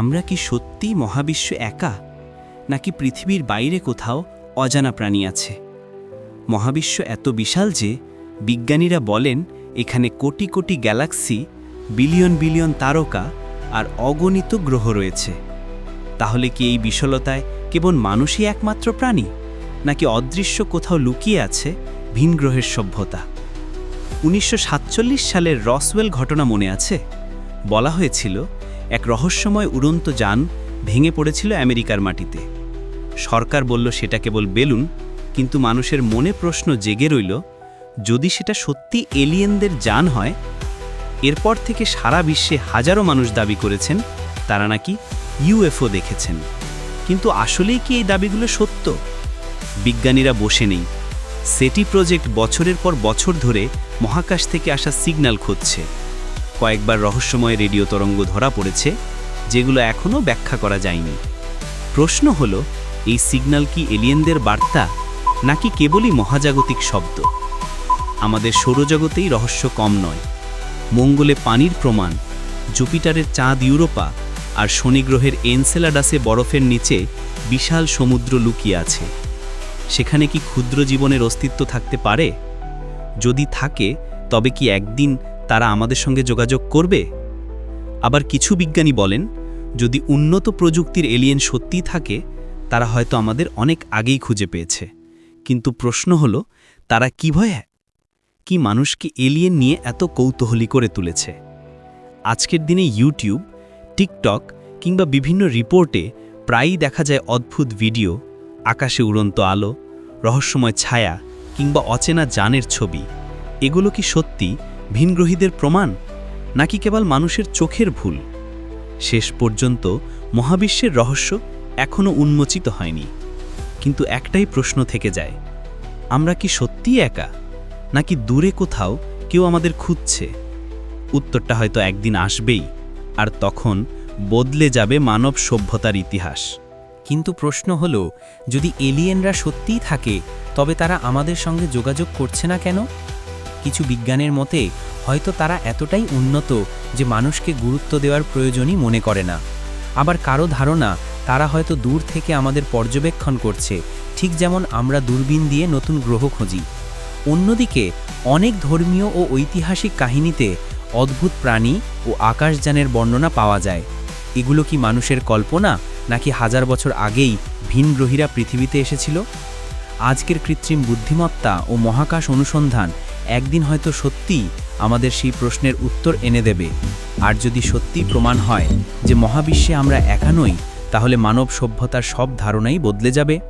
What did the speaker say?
আমরা কি সত্যিই মহাবিশ্ব একা, নাকি পৃথিবীর বাইরে কোথাও অজানা প্রাণী আছে? মহাবিশ্ব এত বিশাল যে বিজ্ঞানীরা বলেন এখানে crore crore Galaxy, billion billion তারকা আর অগণিত গ্রহ রয়েছে। তাহলে কি এই বিশালতায় কেবল মানুষই একমাত্র প্রাণী, নাকি অদৃশ্য কোথাও লুকিয়ে আছে ভিন গ্রহের সভ্যতা? উনিশশো সাতচল্লিশ সালের রসওয়েল ঘটনা মনে আছে? বলা হয়েছিল এক রহস্যময় উড়ন্ত যান ভেঙে পড়েছিল আমেরিকার মাটিতে। সরকার বলল, সেটা কেবল বেলুন। কিন্তু মানুষের মনে প্রশ্ন জেগে রইল, যদি সেটা সত্যি এলিয়েনদের যান হয়, এরপর থেকে সারা বিশ্বে হাজারো মানুষ দাবি করেছেন, তারা নাকি ইউএফও দেখেছেন। কিন্তু আসলেই কি এই দাবিগুলো সত্য? বিজ্ঞানীরা বসে নেই। সেটি প্রজেক্ট বছরের পর বছর ধরে মহাকাশ থেকে আসা সিগন্যাল খুঁজছে। কয়েকবার রহস্যময় রেডিও তরঙ্গ ধরা পড়েছে, যেগুলো এখনও ব্যাখ্যা করা যায়নি। প্রশ্ন হলো, এই সিগন্যাল কি এলিয়েনদের বার্তা, নাকি কেবলই মহাজাগতিক শব্দ? আমাদের সৌরজগতেই রহস্য কম নয়। মঙ্গলে পানির প্রমাণ, জুপিটারের চাঁদ ইউরোপা, আর শনিগ্রহের এনসেলাডাসে বরফের নিচে বিশাল সমুদ্র লুকিয়ে আছে। সেখানে কি ক্ষুদ্র জীবনের অস্তিত্ব থাকতে পারে? যদি থাকে, তবে কি একদিন তারা আমাদের সঙ্গে যোগাযোগ করবে? আবার কিছু বিজ্ঞানী বলেন, যদি উন্নত প্রযুক্তির এলিয়েন সত্যিই থাকে, তারা হয়তো আমাদের অনেক আগেই খুঁজে পেয়েছে। কিন্তু প্রশ্ন হলো, তারা কীভাবে কি মানুষকে এলিয়েন নিয়ে এত কৌতূহলী করে তুলেছে? আজকের দিনে ইউটিউব টিকটক কিংবা বিভিন্ন রিপোর্টে প্রায়ই দেখা যায় অদ্ভুত ভিডিও আকাশে উড়ন্ত আলো, রহস্যময় ছায়া কিংবা অচেনা যানের ছবি। এগুলো কি সত্যি? ভিনগ্রহীদের প্রমাণ, নাকি কেবল মানুষের চোখের ভুল? শেষ পর্যন্ত মহাবিশ্বের রহস্য এখনও উন্মোচিত হয়নি। কিন্তু একটাই প্রশ্ন থেকে যায়, আমরা কি সত্যিই একা, নাকি দূরে কোথাও কেউ আমাদের খুঁজছে? উত্তরটা হয়তো একদিন আসবেই, আর তখন বদলে যাবে মানব সভ্যতার ইতিহাস। কিন্তু প্রশ্ন হল, যদি এলিয়েনরা সত্যিই থাকে, তবে তারা আমাদের সঙ্গে যোগাযোগ করছে না কেন? কিছু বিজ্ঞানের মতে, হয়তো তারা এতটাই উন্নত যে মানুষকে গুরুত্ব দেওয়ার প্রয়োজনই মনে করে না। আবার কারও ধারণা, তারা হয়তো দূর থেকে আমাদের পর্যবেক্ষণ করছে, ঠিক যেমন আমরা দূরবীন দিয়ে নতুন গ্রহ খুঁজি। অন্যদিকে, অনেক ধর্মীয় ও ঐতিহাসিক কাহিনীতে অদ্ভুত প্রাণী ও আকাশযানের বর্ণনা পাওয়া যায়। এগুলো কি মানুষের কল্পনা, নাকি হাজার বছর আগেই ভিনগ্রহীরা পৃথিবীতে এসেছিল? আজকের কৃত্রিম বুদ্ধিমত্তা ও মহাকাশ অনুসন্ধান একদিন হয়তো সত্যি আমাদের সেই প্রশ্নের উত্তর এনে দেবে। আর যদি সত্যি প্রমাণ হয় যে মহাবিশ্বে আমরা একা নই, তাহলে মানব সভ্যতার সব ধারণাই বদলে যাবে।